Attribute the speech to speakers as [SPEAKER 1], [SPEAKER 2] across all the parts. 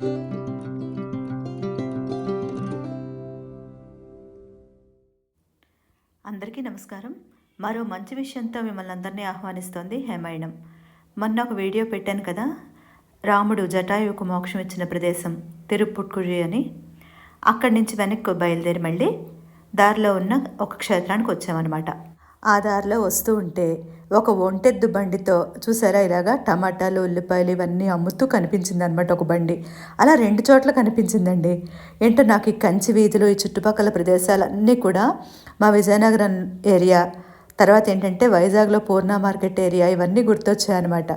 [SPEAKER 1] అందరికీ నమస్కారం. మరో మంచి విషయంతో మిమ్మల్ని అందరినీ ఆహ్వానిస్తోంది హేమాయణం. మొన్న ఒక వీడియో పెట్టాను కదా? రాముడు జటాయువుకు మోక్షం ఇచ్చిన ప్రదేశం తిరుపుట్కుడి అని. అక్కడి నుంచి వెనక్కి బయలుదేరి మళ్ళీ దారిలో ఉన్న ఒక క్షేత్రానికి వచ్చామన్నమాట. ఆ దారిలో వస్తూ ఉంటే ఒక ఒంటెద్దు బండితో చూసారా ఇలాగా టమాటాలు ఉల్లిపాయలు ఇవన్నీ అమ్ముతూ కనిపించింది అనమాట ఒక బండి. అలా రెండు చోట్ల కనిపించిందండి. ఏంటో నాకు ఈ కంచి వీధులు ఈ చుట్టుపక్కల ప్రదేశాలన్నీ కూడా మా విజయనగరం ఏరియా తర్వాత ఏంటంటే వైజాగ్లో పూర్ణ మార్కెట్ ఏరియా ఇవన్నీ గుర్తొచ్చాయన్నమాట.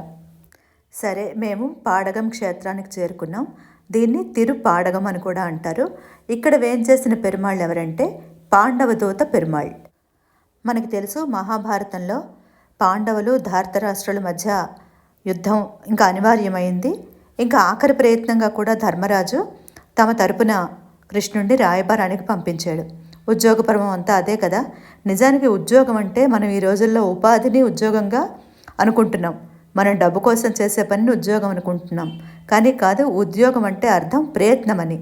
[SPEAKER 1] సరే మేము పాడగం క్షేత్రానికి చేరుకున్నాం. దీన్ని తిరుపాడగం అని కూడా అంటారు. ఇక్కడ వేంచేసిన పెరుమాళ్ళు ఎవరంటే పాండవదూత పెరుమాళ్. మనకి తెలుసు మహాభారతంలో పాండవులు ధార్తరాష్ట్రుల మధ్య యుద్ధం ఇంకా అనివార్యమైంది. ఇంకా ఆఖరి ప్రయత్నంగా కూడా ధర్మరాజు తమ తరపున కృష్ణుడిని రాయబారానికి పంపించాడు. ఉద్యోగపరమం అంతా అదే కదా? నిజానికి ఉద్యోగం అంటే మనం ఈ రోజుల్లో ఉపాధిని ఉద్యోగంగా అనుకుంటున్నాం. మనం డబ్బు కోసం చేసే పనిని ఉద్యోగం అనుకుంటున్నాం. కానీ కాదు ఉద్యోగం అంటే అర్థం ప్రయత్నం అని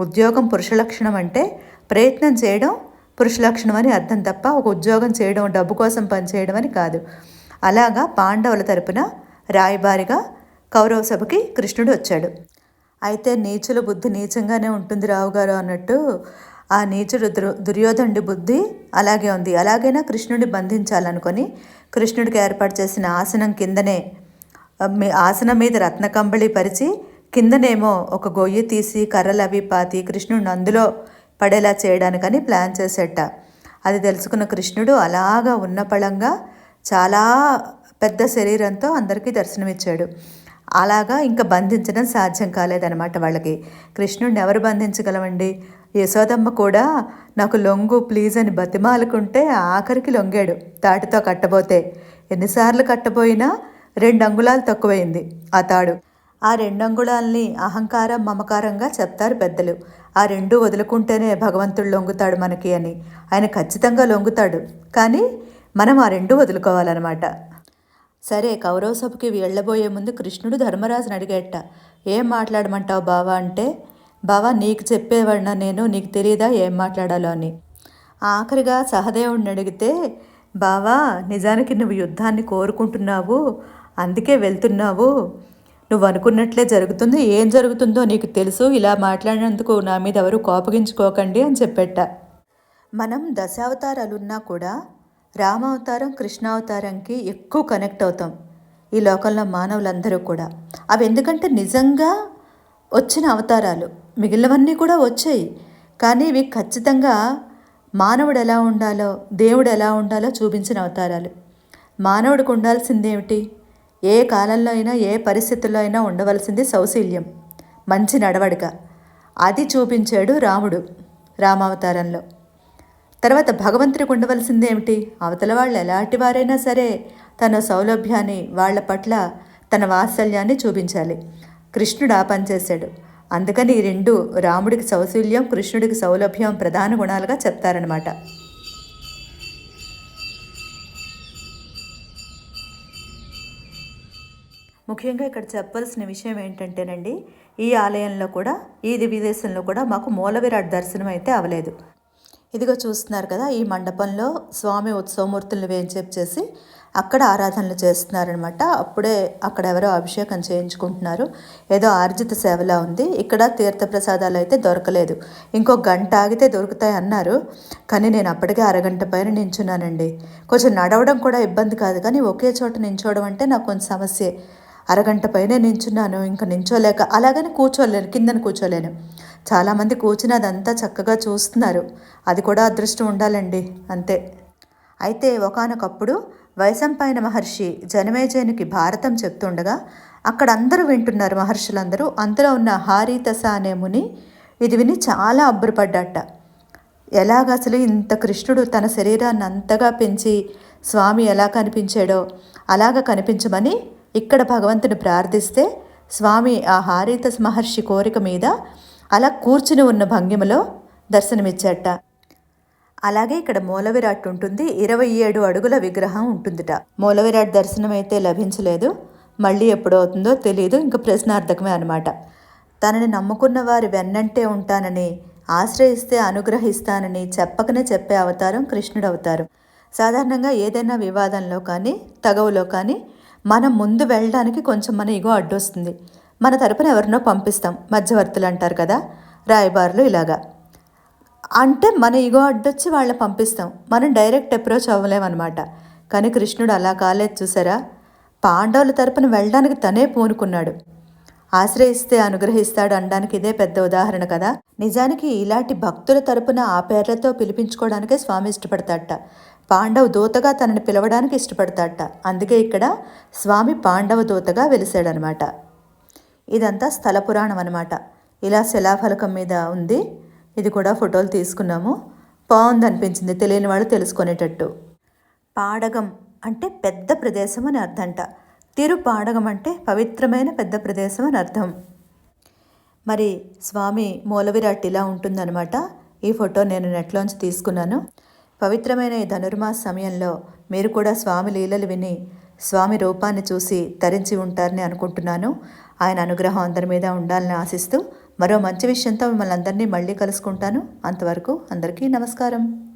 [SPEAKER 1] ఉద్యోగం పురుష లక్షణం అంటే ప్రయత్నం చేయడం పురుషలక్షణం అని అర్థం తప్ప ఒక ఉద్యోగం చేయడం డబ్బు కోసం పనిచేయడం అని కాదు. అలాగా పాండవుల తరపున రాయబారిగా కౌరవ సభకి కృష్ణుడు వచ్చాడు. అయితే నీచుల బుద్ధి నీచంగానే ఉంటుంది రావుగారు అన్నట్టు. ఆ నీచుడు దుర్యోధనుడి బుద్ధి అలాగే ఉంది. అలాగైనా కృష్ణుడిని బంధించాలనుకొని కృష్ణుడికి ఏర్పాటు చేసిన ఆసనం కిందనే మీ ఆసనం మీద రత్నకంబళి పరిచి కిందనేమో ఒక గొయ్యి తీసి కర్రలు అవి పాతి కృష్ణుడిని అందులో పడేలా చేయడానికని ప్లాన్ చేసేట. అది తెలుసుకున్న కృష్ణుడు అలాగా ఉన్న పళంగా చాలా పెద్ద శరీరంతో అందరికీ దర్శనమిచ్చాడు. అలాగా ఇంకా బంధించడం సాధ్యం కాలేదన్నమాట వాళ్ళకి. కృష్ణుడిని ఎవరు బంధించగలమండి? యశోదమ్మ కూడా నాకు లొంగు ప్లీజ్ అని బతిమాలుకుంటే ఆఖరికి లొంగాడు. తాటితో కట్టబోతే ఎన్నిసార్లు కట్టబోయినా రెండు అంగుళాలు తక్కువైంది ఆ తాడు. ఆ రెండంగుళాల్ని అహంకారం మమకారంగా చెప్తారు పెద్దలు. ఆ రెండు వదులుకుంటేనే భగవంతుడు లొంగుతాడు మనకి అని. ఆయన ఖచ్చితంగా లొంగుతాడు. కానీ మనం ఆ రెండు వదులుకోవాలన్నమాట. సరే కౌరవ సభకి వెళ్ళబోయే ముందు కృష్ణుడు ధర్మరాజుని అడిగేట ఏం మాట్లాడమంటావు బావా? అంటే బావా నీకు చెప్పేవాడినా నేను నీకు తెలియదా ఏం మాట్లాడాలో? అని. ఆఖరిగా సహదేవుడిని అడిగితే బావా నిజానికి నువ్వు యుద్ధాన్ని కోరుకుంటున్నావు అందుకే వెళ్తున్నావు. నువ్వు అనుకున్నట్లే జరుగుతుంది. ఏం జరుగుతుందో నీకు తెలుసు. ఇలా మాట్లాడినందుకు నా మీద ఎవరు కోపగించుకోకండి అని చెప్పెట్ట మనం దశావతారాలున్నా కూడా రామావతారం కృష్ణావతారంకి ఎక్కువ కనెక్ట్ అవుతాం. ఈ లోకంలో మానవులందరూ కూడా. అవి ఎందుకంటే నిజంగా వచ్చిన అవతారాలు. మిగిలినవన్నీ కూడా వచ్చాయి. కానీ ఇవి ఖచ్చితంగా మానవుడు ఎలా ఉండాలో దేవుడు ఎలా ఉండాలో చూపించిన అవతారాలు. మానవుడికి ఉండాల్సిందేమిటి? ఏ కాలంలో అయినా ఏ పరిస్థితుల్లో అయినా ఉండవలసింది సౌశీల్యం. మంచి నడవడిక. అది చూపించాడు రాముడు రామావతారంలో. తర్వాత భగవంతుడికి ఉండవలసింది ఏమిటి అవతల వాళ్ళు ఎలాంటి వారైనా సరే తన సౌలభ్యాన్ని వాళ్ళ పట్ల తన వాత్సల్యాన్ని చూపించాలి. కృష్ణుడు ఆ పనిచేశాడు అందుకని ఈ రెండు రాముడికి సౌశల్యం కృష్ణుడికి సౌలభ్యం ప్రధాన గుణాలుగా చెప్తారనమాట ముఖ్యంగా ఇక్కడ చెప్పవలసిన విషయం ఏంటంటేనండి ఈ ఆలయంలో కూడా ఈ విదేశంలో కూడా మాకు మూలవిరాట్ దర్శనం అయితే అవలేదు. ఇదిగో చూస్తున్నారు కదా ఈ మండపంలో స్వామి ఉత్సవమూర్తులను వేయించేపు చేసి అక్కడ ఆరాధనలు చేస్తున్నారనమాట. అప్పుడే అక్కడ ఎవరో అభిషేకం చేయించుకుంటున్నారు. ఏదో ఆర్జిత సేవలా ఉంది. ఇక్కడ తీర్థప్రసాదాలు అయితే దొరకలేదు. ఇంకో గంట ఆగితే దొరుకుతాయి అన్నారు. కానీ నేను అప్పటికే అరగంట పైన నించున్నానండి. కొంచెం నడవడం కూడా ఇబ్బంది కాదు. కానీ ఒకే చోట నించోవడం అంటే నాకు కొంచెం సమస్యే. అరగంట పైనే నించున్నాను ఇంకా నించోలేక అలాగని కూర్చోలేను కిందని కూర్చోలేను. చాలామంది కూర్చుని అదంతా చక్కగా చూస్తున్నారు. అది కూడా అదృష్టం ఉండాలండి అంతే. అయితే ఒకనొకప్పుడు వైశంపాయన మహర్షి జనమేజయునికి భారతం చెప్తుండగా అక్కడ అందరూ వింటున్నారు మహర్షులందరూ అందులో ఉన్న హారీతస అనే ముని ఇది విని చాలా అబ్బురపడ్డట. ఎలాగ అసలు ఇంత కృష్ణుడు తన శరీరాన్ని అంతగా పెంచి స్వామి ఎలా కనిపించాడో అలాగ కనిపించమని ఇక్కడ భగవంతుని ప్రార్థిస్తే స్వామి ఆ హారీత మహర్షి కోరిక మీద అలా కూర్చుని ఉన్న భంగిమలో దర్శనమిచ్చాట. అలాగే ఇక్కడ మూలవిరాట్ ఉంటుంది ఇరవై ఏడు అడుగుల విగ్రహం ఉంటుందిట. మూలవిరాట్ దర్శనం అయితే లభించలేదు మళ్ళీ ఎప్పుడవుతుందో తెలియదు ఇంకా ప్రశ్నార్థకమే అనమాట తనని నమ్ముకున్న వారి వెన్నంటే ఉంటానని ఆశ్రయిస్తే అనుగ్రహిస్తానని చెప్పకనే చెప్పే అవతారం కృష్ణుడు అవతారం సాధారణంగా ఏదైనా వివాదంలో కానీ తగవులో కానీ మనం ముందు వెళ్ళడానికి కొంచెం మన ఇగో అడ్డొస్తుంది. మన తరపున ఎవరినో పంపిస్తాం. మధ్యవర్తులు అంటారు కదా? రాయబారులు ఇలాగా. అంటే మన ఇగో అడ్డొచ్చి వాళ్ళని పంపిస్తాం. మనం డైరెక్ట్ అప్రోచ్ అవ్వలేమన్నమాట. కానీ కృష్ణుడు అలా కాలేదు చూసారా? పాండవుల తరపున వెళ్ళడానికి తనే పూనుకున్నాడు. ఆశ్రయిస్తే అనుగ్రహిస్తాడు అనడానికి ఇదే పెద్ద ఉదాహరణ కదా? నిజానికి ఇలాంటి భక్తుల తరపున ఆ పేర్లతో పిలిపించుకోవడానికే స్వామి ఇష్టపడతాడట. పాండవ దూతగా తనని పిలవడానికి ఇష్టపడతాడట అందుకే ఇక్కడ స్వామి పాండవ దూతగా వెలిశాడనమాట ఇదంతా స్థల పురాణం అనమాట. ఇలా శిలాఫలకం మీద ఉంది. ఇది కూడా ఫోటోలు తీసుకున్నాము. బాగుంది అనిపించింది తెలియని వాళ్ళు తెలుసుకునేటట్టు. పాడగం అంటే పెద్ద ప్రదేశం అని అర్థంట. తిరు పాడగం అంటే పవిత్రమైన పెద్ద ప్రదేశం అని అర్థం. మరి స్వామి మూలవిరాట్ ఇలా ఉంటుందన్నమాట ఈ ఫోటో నేను నెట్లోంచి తీసుకున్నాను. పవిత్రమైన ఈ ధనుర్మాస సమయంలో మీరు కూడా స్వామి లీలలు విని స్వామి రూపాన్ని చూసి తరించి ఉంటారని అనుకుంటున్నాను. ఆయన అనుగ్రహం అందరి మీద ఉండాలని ఆశిస్తూ మరో మంచి విషయంతో మిమ్మల్ని అందరినీ మళ్ళీ కలుసుకుంటాను. అంతవరకు అందరికీ నమస్కారం.